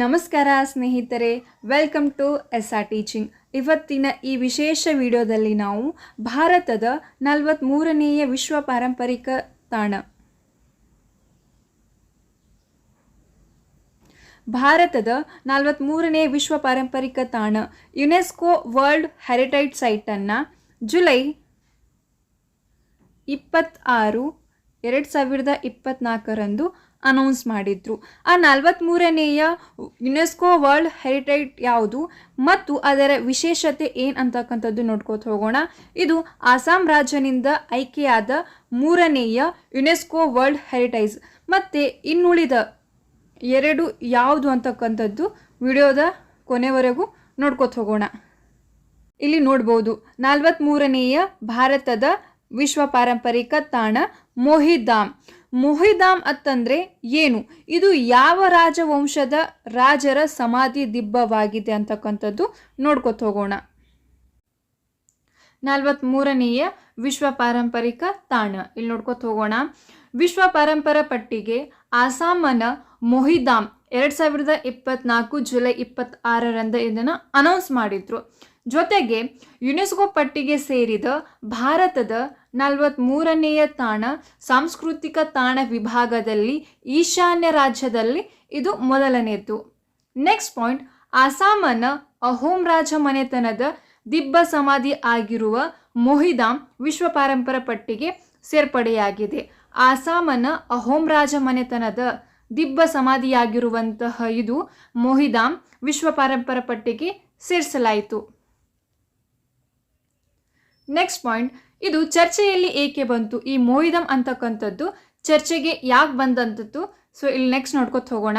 ನಮಸ್ಕಾರ ಸ್ನೇಹಿತರೆ welcome to S R teaching ಇವತ್ತಿನ ಈ ವಿಶೇಷ ವಿಡಿಯೋದಲ್ಲಿ ನಾವು ಭಾರತದ ನಲವತ್ತ್ಮೂರನೆಯ ವಿಶ್ವ ಪಾರಂಪರಿಕ ತಾಣ. ಭಾರತದ ನಲವತ್ತ್ಮೂರನೇ ವಿಶ್ವ ಪಾರಂಪರಿಕ ತಾಣ. ಯುನೆಸ್ಕೋ ವರ್ಲ್ಡ್ ಹೆರಿಟೇಜ್ ಸೈಟನ್ನು ಜುಲೈ ಇಪ್ಪತ್ತಾರು, ಎರಡು ಸಾವಿರದ ಇಪ್ಪತ್ನಾಲ್ಕರಂದು ಅನೌನ್ಸ್ ಮಾಡಿದ್ರು. ಆ ನಲವತ್ತ್ಮೂರನೆಯ ಯುನೆಸ್ಕೋ ವರ್ಲ್ಡ್ ಹೆರಿಟೇಜ್ ಯಾವುದು? ಮತ್ತು ಅದರ ವಿಶೇಷತೆ ಏನು ಅಂತಕ್ಕಂಥದ್ದು ನೋಡ್ಕೋತ ಹೋಗೋಣ. ಇದು ಅಸ್ಸಾಂ ರಾಜ್ಯನಿಂದ ಆಯ್ಕೆಯಾದ ಮೂರನೆಯ ಯುನೆಸ್ಕೋ ವರ್ಲ್ಡ್ ಹೆರಿಟೇಜ್ ಮತ್ತು ಇನ್ನುಳಿದ ಎರಡು ಯಾವುದು ಅಂತಕ್ಕಂಥದ್ದು ವಿಡಿಯೋದ ಕೊನೆವರೆಗೂ ನೋಡ್ಕೋತ ಹೋಗೋಣ. ಇಲ್ಲಿ ನೋಡ್ಬೋದು. ನಲವತ್ತ್ಮೂರನೆಯ ಭಾರತದ ವಿಶ್ವ ಪಾರಂಪರಿಕ ತಾಣ ಮೊಹಿಧಾಮ್. ಮೊಹಿಧಾಮ್ ಅಂತಂದ್ರೆ ಏನು? ಇದು ಯಾವ ರಾಜವಂಶದ ರಾಜರ ಸಮಾಧಿ ದಿಬ್ಬವಾಗಿದೆ ಅಂತಕ್ಕಂಥದ್ದು ನೋಡ್ಕೊತ ಹೋಗೋಣ. ನಲವತ್ತ್ಮೂರನೆಯ ವಿಶ್ವ ಪಾರಂಪರಿಕ ತಾಣ. ಇಲ್ಲಿ ನೋಡ್ಕೊತ ಹೋಗೋಣ. ವಿಶ್ವ ಪರಂಪರ ಪಟ್ಟಿಗೆ ಆಸಾಮನ ಮೊಹಿದಾಮ್ ಎರಡು ಸಾವಿರದ ಇಪ್ಪತ್ನಾಲ್ಕು ಜುಲೈ ಇಪ್ಪತ್ತಾರರಂದು ಇದನ್ನು ಅನೌನ್ಸ್ ಮಾಡಿದ್ರು. ಜೊತೆಗೆ ಯುನೆಸ್ಕೋ ಪಟ್ಟಿಗೆ ಸೇರಿದ ಭಾರತದ ನಲವತ್ತ್ಮೂರನೆಯ ತಾಣ ಸಾಂಸ್ಕೃತಿಕ ತಾಣ ವಿಭಾಗದಲ್ಲಿ ಈಶಾನ್ಯ ರಾಜ್ಯದಲ್ಲಿ ಇದು ಮೊದಲನೆಯದು ನೆಕ್ಸ್ಟ್ ಪಾಯಿಂಟ್ ಅಸ್ಸಾಮನ ಅಹೋಮ್ ರಾಜ ಮನೆತನದ ದಿಬ್ಬ ಸಮಾಧಿ ಆಗಿರುವ ಮೊಹಿದಾಮ್ ವಿಶ್ವ ಪಾರಂಪರ ಪಟ್ಟಿಗೆ ಸೇರ್ಪಡೆಯಾಗಿದೆ. ಅಸ್ಸಾಮನ ಅಹೋಮ್ ರಾಜ ಮನೆತನದ ದಿಬ್ಬ ಸಮಾಧಿಯಾಗಿರುವಂತಹ ಇದು ಮೊಹಿದಾಮ್ ವಿಶ್ವ ಪಾರಂಪರ ಪಟ್ಟಿಗೆ ಸೇರಿಸಲಾಯಿತು. ನೆಕ್ಸ್ಟ್ ಪಾಯಿಂಟ್ ಇದು ಚರ್ಚೆಯಲ್ಲಿ ಏಕೆ ಬಂತು? ಈ ಮೊಯಿದಂ ಅಂತಕ್ಕಂಥದ್ದು ಚರ್ಚೆಗೆ ಯಾಕೆ ಬಂದಂಥದ್ದು? ಸೊ ಇಲ್ಲಿ ನೆಕ್ಸ್ಟ್ ನೋಡ್ಕೊತ ಹೋಗೋಣ.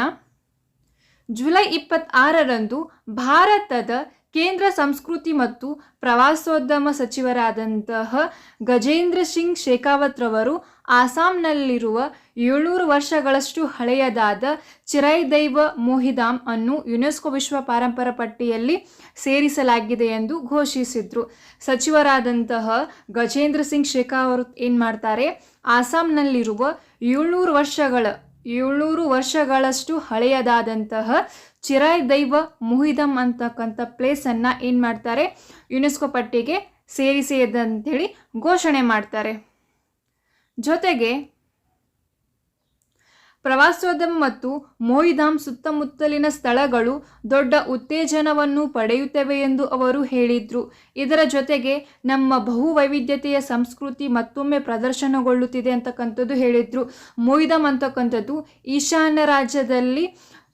ಜುಲೈ ಇಪ್ಪತ್ತಾರರಂದು ಭಾರತದ ಕೇಂದ್ರ ಸಂಸ್ಕೃತಿ ಮತ್ತು ಪ್ರವಾಸೋದ್ಯಮ ಸಚಿವರಾದಂತಹ ಗಜೇಂದ್ರ ಸಿಂಗ್ ಶೇಖಾವತ್ ರವರು ಆಸಾಂನಲ್ಲಿರುವ ಏಳ್ನೂರು ವರ್ಷಗಳಷ್ಟು ಹಳೆಯದಾದ ಚಿರೈದೈವ ಮೋಹಿಧಾಮ್ ಅನ್ನು ಯುನೆಸ್ಕೋ ವಿಶ್ವ ಪಾರಂಪರ ಪಟ್ಟಿಯಲ್ಲಿ ಸೇರಿಸಲಾಗಿದೆ ಎಂದು ಘೋಷಿಸಿದ್ರು. ಸಚಿವರಾದಂತಹ ಗಜೇಂದ್ರ ಸಿಂಗ್ ಶೇಖಾವತ್ ಏನು ಮಾಡ್ತಾರೆ? ಆಸಾಂನಲ್ಲಿರುವ ಏಳ್ನೂರು ವರ್ಷಗಳ ಏಳ್ನೂರು ವರ್ಷಗಳಷ್ಟು ಹಳೆಯದಾದಂತಹ ಚಿರಾಯ್ ದೈವ ಮುಹಿದಮ್ ಅಂತಕ್ಕಂಥ ಪ್ಲೇಸನ್ನು ಏನು ಮಾಡ್ತಾರೆ? ಯುನೆಸ್ಕೋ ಪಟ್ಟಿಗೆ ಸೇರಿಸಿದಂಥೇಳಿ ಘೋಷಣೆ ಮಾಡ್ತಾರೆ. ಜೊತೆಗೆ ಪ್ರವಾಸೋದ್ಯಮ ಮತ್ತು ಮೋಯಿಧಾಮ್ ಸುತ್ತಮುತ್ತಲಿನ ಸ್ಥಳಗಳು ದೊಡ್ಡ ಉತ್ತೇಜನವನ್ನು ಪಡೆಯುತ್ತವೆ ಎಂದು ಅವರು ಹೇಳಿದರು. ಇದರ ಜೊತೆಗೆ ನಮ್ಮ ಬಹುವೈವಿಧ್ಯತೆಯ ಸಂಸ್ಕೃತಿ ಮತ್ತೊಮ್ಮೆ ಪ್ರದರ್ಶನಗೊಳ್ಳುತ್ತಿದೆ ಅಂತಕ್ಕಂಥದ್ದು ಹೇಳಿದರು. ಮೋಯಿಧಾಮ್ ಅಂತಕ್ಕಂಥದ್ದು ಈಶಾನ್ಯ ರಾಜ್ಯದಲ್ಲಿ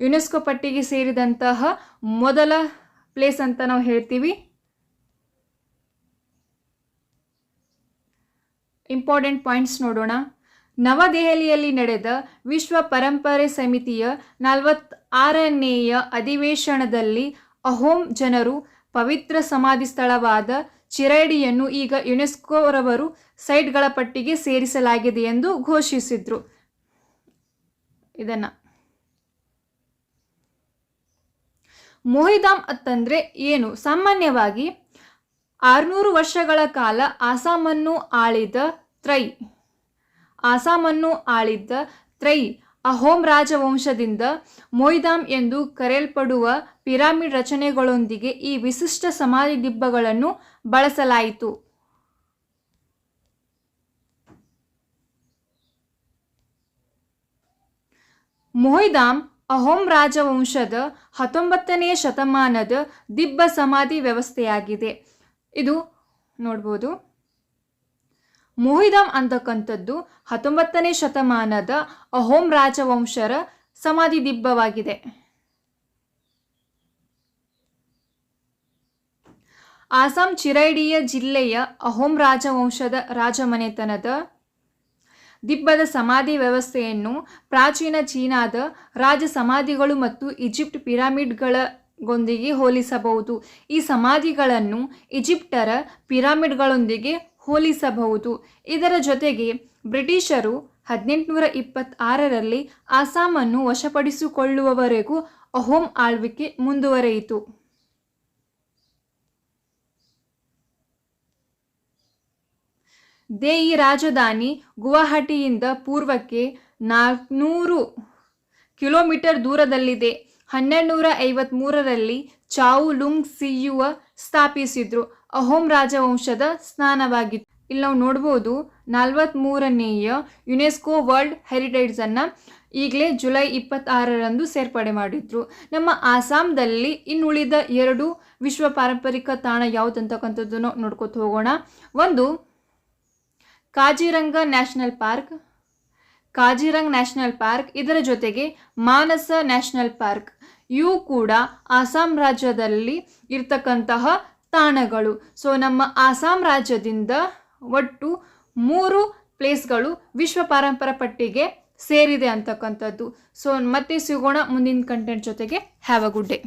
ಯುನೆಸ್ಕೋ ಪಟ್ಟಿಗೆ ಸೇರಿದಂತಹ ಮೊದಲ ಪ್ಲೇಸ್ ಅಂತ ನಾವು ಹೇಳ್ತೀವಿ. ಇಂಪಾರ್ಟೆಂಟ್ ಪಾಯಿಂಟ್ಸ್ ನೋಡೋಣ. ನವದೆಹಲಿಯಲ್ಲಿ ನಡೆದ ವಿಶ್ವ ಪರಂಪರೆ ಸಮಿತಿಯ ನಲವತ್ತಾರನೆಯ ಅಧಿವೇಶನದಲ್ಲಿ ಅಹೋಮ್ ಜನರು ಪವಿತ್ರ ಸಮಾಧಿ ಸ್ಥಳವಾದ ಚಿರೈಡಿಯನ್ನು ಈಗ ಯುನೆಸ್ಕೋರವರು ಸೈಟ್ಗಳ ಪಟ್ಟಿಗೆ ಸೇರಿಸಲಾಗಿದೆ ಎಂದು ಘೋಷಿಸಿದ್ರು. ಇದನ್ನು. ಮೋಹಿದಾಮ್ ಅಂತಂದರೆ ಏನು? ಸಾಮಾನ್ಯವಾಗಿ ಆರುನೂರು ವರ್ಷಗಳ ಕಾಲ ಆಸಾಮನ್ನು ಆಳಿದ ತ್ರೈ. ಆಸಾಮನ್ನು ಆಳಿದ್ದ ತ್ರೈ ಅಹೋಮ್ ರಾಜವಂಶದಿಂದ ಮೊಯ್ದಾಮ್ ಎಂದು ಕರೆಯಲ್ಪಡುವ ಪಿರಾಮಿಡ್ ರಚನೆಗಳೊಂದಿಗೆ ಈ ವಿಶಿಷ್ಟ ಸಮಾಧಿ ದಿಬ್ಬಗಳನ್ನು ಬಳಸಲಾಯಿತು. ಮೊಯ್ದಾಮ್ ಅಹೋಮ್ ರಾಜವಂಶದ ಹತ್ತೊಂಬತ್ತನೆಯ ಶತಮಾನದ ದಿಬ್ಬ ಸಮಾಧಿ ವ್ಯವಸ್ಥೆಯಾಗಿದೆ. ಇದು ನೋಡ್ಬೋದು. ಮೊಹಿದಾಮ್ ಅಂತಕ್ಕಂಥದ್ದು ಹತ್ತೊಂಬತ್ತನೇ ಶತಮಾನದ ಅಹೋಮ್ ರಾಜವಂಶರ ಸಮಾಧಿ ದಿಬ್ಬವಾಗಿದೆ. ಆಸಾಂ ಚಿರೈಡಿಯ ಜಿಲ್ಲೆಯ ಅಹೋಮ್ ರಾಜವಂಶದ ರಾಜಮನೆತನದ ದಿಬ್ಬದ ಸಮಾಧಿ ವ್ಯವಸ್ಥೆಯನ್ನು ಪ್ರಾಚೀನ ಚೀನಾದ ರಾಜ ಸಮಾಧಿಗಳು ಮತ್ತು ಈಜಿಪ್ಟ್ ಪಿರಾಮಿಡ್ಗಳ ಗೊಂದಿಗೆ ಹೋಲಿಸಬಹುದು. ಈ ಸಮಾಧಿಗಳನ್ನು ಈಜಿಪ್ಟರ ಪಿರಾಮಿಡ್ಗಳೊಂದಿಗೆ ಹೋಲಿಸಬಹುದು. ಇದರ ಜೊತೆಗೆ ಬ್ರಿಟಿಷರು ಹದಿನೆಂಟುನೂರ ಇಪ್ಪತ್ತಾರರಲ್ಲಿ ಅನ್ನು ವಶಪಡಿಸಿಕೊಳ್ಳುವವರೆಗೂ ಅಹೋಮ್ ಆಳ್ವಿಕೆ ಮುಂದುವರೆಯಿತು. ದೇಯಿ ರಾಜಧಾನಿ ಗುವಾಹಟಿಯಿಂದ ಪೂರ್ವಕ್ಕೆ ನಾಲ್ಕುನೂರು ಕಿಲೋಮೀಟರ್ ದೂರದಲ್ಲಿದೆ. ಹನ್ನೆರಡು ನೂರ ಐವತ್ತ್ಮೂರರಲ್ಲಿ ಚಾವು ಲುಂಗ್ ಸಿಯುವ ಸ್ಥಾಪಿಸಿದ್ರು. ಅಹೋಮ್ ರಾಜವಂಶದ ಸ್ನಾನವಾಗಿತ್ತು. ಇಲ್ಲಿ ನಾವು ನೋಡ್ಬೋದು ನಲವತ್ತ್ಮೂರನೆಯ ಯುನೆಸ್ಕೋ ವರ್ಲ್ಡ್ ಹೆರಿಟೇಜನ್ನು ಈಗಲೇ ಜುಲೈ ಇಪ್ಪತ್ತಾರರಂದು ಸೇರ್ಪಡೆ ಮಾಡಿದ್ರು. ನಮ್ಮ ಆಸಾಮ್ದಲ್ಲಿ ಇನ್ನುಳಿದ ಎರಡು ವಿಶ್ವ ಪಾರಂಪರಿಕ ತಾಣ ಯಾವುದಂತಕ್ಕಂಥದ್ದನ್ನು ನೋಡ್ಕೊತ ಹೋಗೋಣ. ಒಂದು, Kaziranga national park. Kaziranga national park ಇದರ ಜೊತೆಗೆ ಮಾನಸ ನ್ಯಾಷನಲ್ ಪಾರ್ಕ್. ಇವು ಕೂಡ ಆಸಾಂ ರಾಜ್ಯದಲ್ಲಿ ಇರ್ತಕ್ಕಂತಹ ತಾಣಗಳು. ಸೊ ನಮ್ಮ ಆಸಾಂ ರಾಜ್ಯದಿಂದ ಒಟ್ಟು ಮೂರು ಪ್ಲೇಸ್ಗಳು ವಿಶ್ವ ಪಾರಂಪರ ಪಟ್ಟಿಗೆ ಸೇರಿದೆ ಅಂತಕ್ಕಂಥದ್ದು. ಸೊ ಮತ್ತೆ ಸಿಗೋಣ ಮುಂದಿನ ಕಂಟೆಂಟ್ ಜೊತೆಗೆ. Have a good day